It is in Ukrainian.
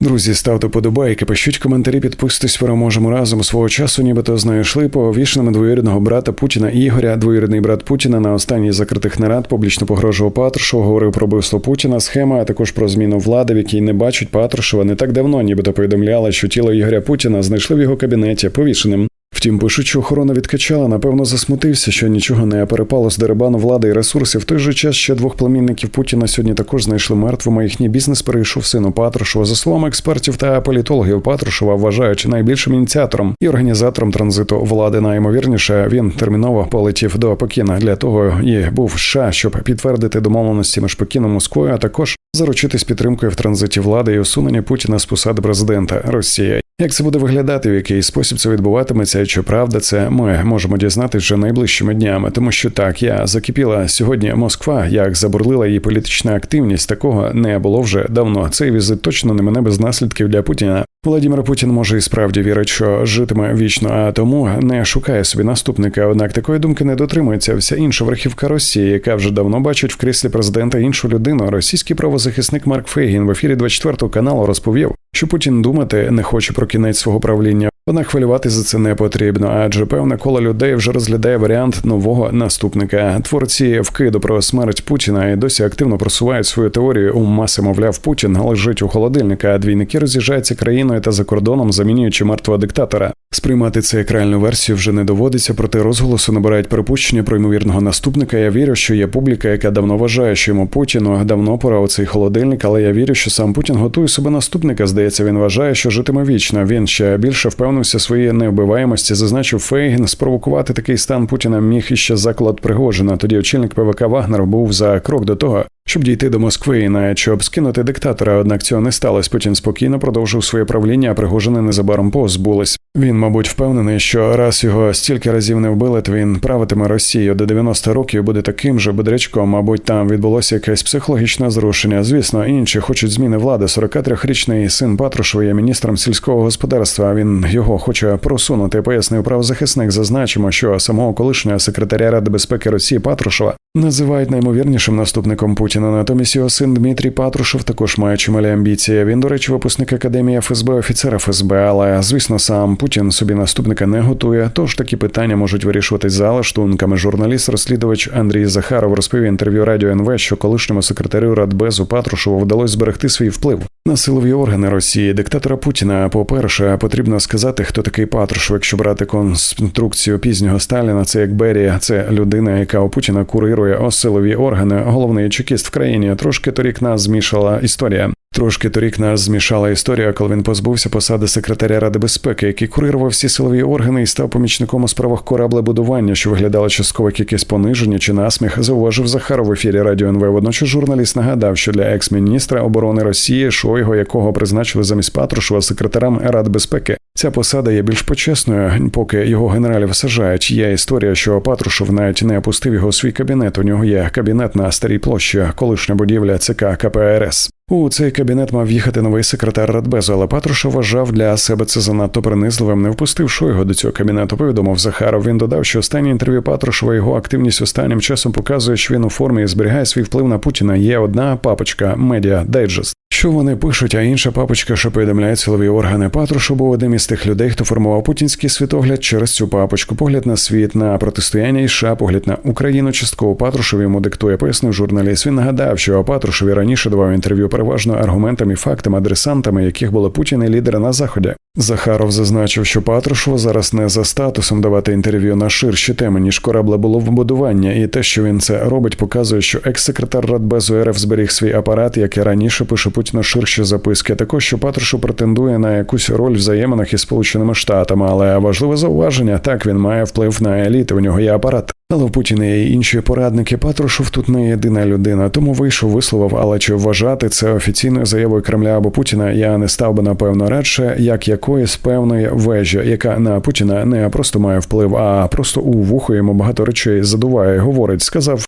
Друзі, ставте подобайки, пишіть коментарі, підписуйтесь, переможемо разом. Свого часу, нібито знайшли повішеними двоюрідного брата Путіна Ігоря. Двоюрідний брат Путіна на останній закритих нарад публічно погрожував Патрушеву, говорив про вбивство Путіна, схема, а також про зміну влади, в якій не бачить Патрушева. Не так давно, нібито повідомляли, що тіло Ігоря Путіна знайшли в його кабінеті повішеним. Втім, пишуть, що охорона відкачала, напевно, засмутився, що нічого не перепало з дерибану влади і ресурсів. В той же час ще двох племінників Путіна сьогодні також знайшли мертвими. Їхній бізнес перейшов сину Патрушева. За словами експертів та політологів, Патрушева вважаючи найбільшим ініціатором і організатором транзиту влади. Найімовірніше він терміново полетів до Пекіна для того і був США, щоб підтвердити домовленості між Пекіном Москвою, а також заручитись підтримкою в транзиті влади і усунення Путіна з посади президента Росії. Як це буде виглядати, в який спосіб це відбуватиметься, і чи правда це ми можемо дізнатися вже найближчими днями, тому що так я закипіла сьогодні Москва, як забурлила її політична активність, такого не було вже давно. Цей візит точно не мене без наслідків для Путіна. Володимир Путін може і справді вірить, що житиме вічно, а тому не шукає собі наступника. Однак такої думки не дотримується вся інша верхівка Росії, яка вже давно бачить в кріслі президента іншу людину. Російський правозахисник Марк Фейгін в ефірі 24 каналу розповів, що Путін думати не хоче про кінець свого правління. Однак хвилювати за це не потрібно, адже певне коло людей вже розглядає варіант нового наступника. Творці вкиду про смерть Путіна і досі активно просувають свою теорію у маси, мовляв, Путін лежить у холодильника, а двійники роз'їжджаються країною та за кордоном, замінюючи мертвого диктатора. Сприймати це як реальну версію вже не доводиться, проте розголосу набирають припущення про ймовірного наступника. Я вірю, що є публіка, яка давно вважає, що йому Путіну давно пора у цей холодильник, але я вірю, що сам Путін готує себе наступника. Здається, він вважає, що житиме вічно. Він ще більше впевнився своїй невбиваємості, зазначив Фейгін. Спровокувати такий стан Путіна міг іще заклад Пригожина. Тоді очільник ПВК Вагнер був за крок до того, щоб дійти до Москви і навіть щоб скинути диктатора. Однак цього не сталося. Путін спокійно продовжив своє правління, а Пригожини незабаром позбулись. Він, мабуть, впевнений, що раз його стільки разів не вбили, то він правитиме Росію до 90 років буде таким же бодрячком. Мабуть, там відбулося якесь психологічне зрушення. Звісно, інші хочуть зміни влади. 43-річний син Патрушева є міністром сільського господарства. Він його хоче просунути. Пояснив правозахисник. Зазначимо, що самого колишнього секретаря Ради безпеки Росії Патрушева називають наймовірнішим наступником Путіна. Натомість його син Дмитрій Патрушев також має чималі амбіції. Він, до речі, випускник академії ФСБ, офіцер ФСБ, але звісно, сам Путін собі наступника не готує. Тож такі питання можуть вирішуватись за лаштунками. Журналіст-розслідувач Андрій Захаров розповів інтерв'ю радіо НВ, що колишньому секретарю Радбезу Патрушеву вдалося зберегти свій вплив на силові органи Росії, диктатора Путіна. По перше, потрібно сказати, хто такий Патрушев. Якщо брати конструкцію пізнього Сталіна, це як Берія, це людина, яка у Путіна курирує силові органи. Головний чекіст в країні. Трошки торік нас змішала історія. Трошки торік нас змішала історія, коли він позбувся посади секретаря Ради безпеки, який курирував всі силові органи і став помічником у справах кораблебудування, що виглядало частково як якесь пониження чи насміх, зауважив Захаров в ефірі Радіо НВ. Водночас журналіст нагадав, що для екс-міністра оборони Росії, Шойго, якого призначили замість Патрушева секретарем Ради безпеки, Ця посада є більш почесною, поки його генералів сажають. Є історія, що Патрушев навіть не опустив його у свій кабінет. У нього є кабінет на старій площі, колишня будівля ЦК КПРС. У цей кабінет мав їхати новий секретар Радбезу, але Патрушев вважав для себе це занадто принизливим. Не впустивши його до цього кабінету. Повідомив Захаров. Він додав, що останнє інтерв'ю Патрушева його активність останнім часом показує, що він у формі і зберігає свій вплив на Путіна. Є одна папочка медіа дайджест. Що вони пишуть, а інша папочка, що повідомляє силові органи Патрушу, був одним із тих людей, хто формував путінський світогляд через цю папочку. Погляд на світ, на протистояння і США, погляд на Україну. Частково Патрушев йому диктує, пояснив журналіст. Він нагадав, що Патрушеві раніше давав інтерв'ю переважно аргументами, фактами, адресантами, яких були Путін і лідери на заході. Захаров зазначив, що Патрушева зараз не за статусом давати інтерв'ю на ширші теми, ніж кораблебудування, і те, що він це робить, показує, що екс-секретар Радбезу РФ зберіг свій апарат, як і раніше пише Путіна ширші записки. Також що Патрушу претендує на якусь роль взаєминах із Сполученими Штатами, але важливе зауваження так він має вплив на еліти. У нього є апарат. Але в Путіна і інші порадники. Патрушев тут не єдина людина, тому вийшов, висловив, але чи вважати це офіційною заявою Кремля або Путіна, я не став би напевно радше, як якоїсь певної вежі, яка на Путіна не просто має вплив, а просто у вухо йому багато речей задуває. Говорить, сказав